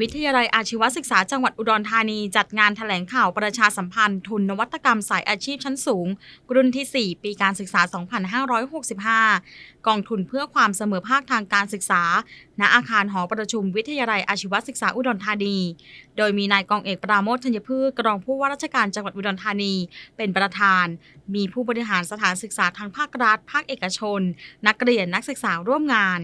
วิทยาลัยอาชีวศึกษาจังหวัดอุดรธานีจัดงานแถลงข่าวประชาสัมพันธ์ ทุนนวัตกรรมสายอาชีพชั้นสูง รุ่นที่ 4 ปีการศึกษา 2565 กองทุนเพื่อความเสมอภาคทางการศึกษา ณอาคารหอประชุมวิทยาลัยอาชีวศึกษาอุดรธานี โดยมีนายกองเอกปราโมทธัญพืชรองผู้ว่าราชการจังหวัดอุดรธานี เป็นประธาน มีผู้บริหารสถานศึกษาทางภาครัฐ ภาคเอกชน นักเรียนนักศึกษาร่วมงาน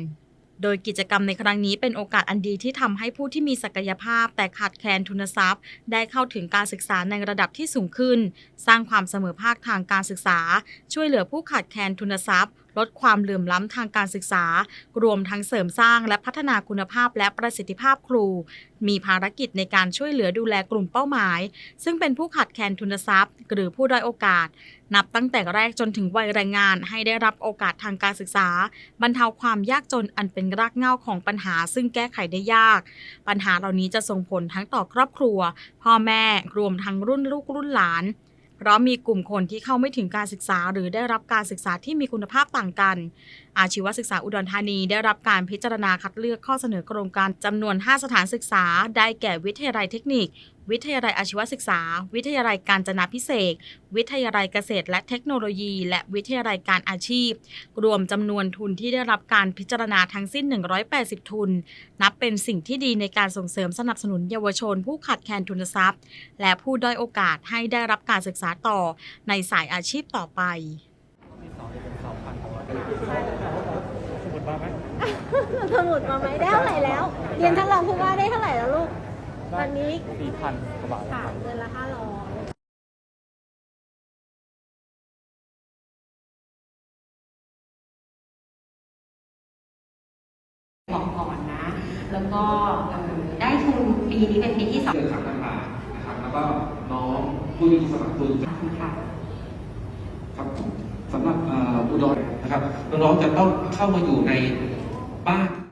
โดยกิจกรรมในครั้งนี้เป็นโอกาสอันดีที่ทำให้ผู้ที่มีศักยภาพ แต่ขาดแคลนทุนทรัพย์ ได้เข้าถึงการศึกษาในระดับที่สูงขึ้น สร้างความเสมอภาคทางการศึกษา ช่วยเหลือผู้ขาดแคลนทุนทรัพย์ลดความเหลื่อมล้ำทางการศึกษา รวมทั้งเสริมสร้างและพัฒนาคุณภาพและประสิทธิภาพครู มีภารกิจในการช่วยเหลือดูแลกลุ่มเป้าหมาย ซึ่งเป็นผู้ขาดแคลนทุนทรัพย์ หรือผู้ด้อยโอกาส นับตั้งแต่แรกจนถึงวัยแรงงานให้ได้รับโอกาสทางการศึกษา บรรเทาความยากจนอันเป็นรากเหง้าของปัญหา ซึ่งแก้ไขได้ยาก ปัญหาเหล่านี้จะส่งผลทั้งต่อครอบครัว พ่อแม่รวมทั้งรุ่นลูกรุ่นหลาน เพราะมีกลุ่มคนที่เข้าไม่ถึงการศึกษา หรือได้รับการศึกษาที่มีคุณภาพต่างกัน อาชีวศึกษาอุดรธานีได้รับการพิจารณาคัดเลือกข้อเสนอโครงการจำนวน 5 สถานศึกษา ได้แก่วิทยาลัยเทคนิค วิทยาลัยอาชีวศึกษา วิทยาลัยการจนาพิเศษ วิทยาลัยเกษตรและเทคโนโลยี และวิทยาลัยการอาชีพ รวมจำนวนทุนที่ได้รับการพิจารณาทั้งสิ้น 180 ทุน นับเป็นสิ่งที่ดีในการส่งเสริมสนับสนุนเยาวชน ผู้ขาดแคลนทุนทรัพย์ และผู้ด้อยโอกาสให้ได้รับการศึกษาต่อในสายอาชีพต่อไปสมุดบ้าไหมสมุดมาไหมได้เท่าไหร่แล้ว เรียนท่านรองผู้ว่าได้เท่าไหร่แล้วลูก วันนี้สี่พันกว่าบาทค่ะเดือนละห้าร้อยบอกก่อนนะ แล้วก็เอ่อได้ทุนปีนี้เป็นปีที่สองเกิดขับปัญหานะครับ แล้วก็น้องผู้ที่สมัครทุนค่ะครับผมสำหรับเอ่ออุดรนะครับน้องๆจะต้องเข้ามาอยู่ในบ้าน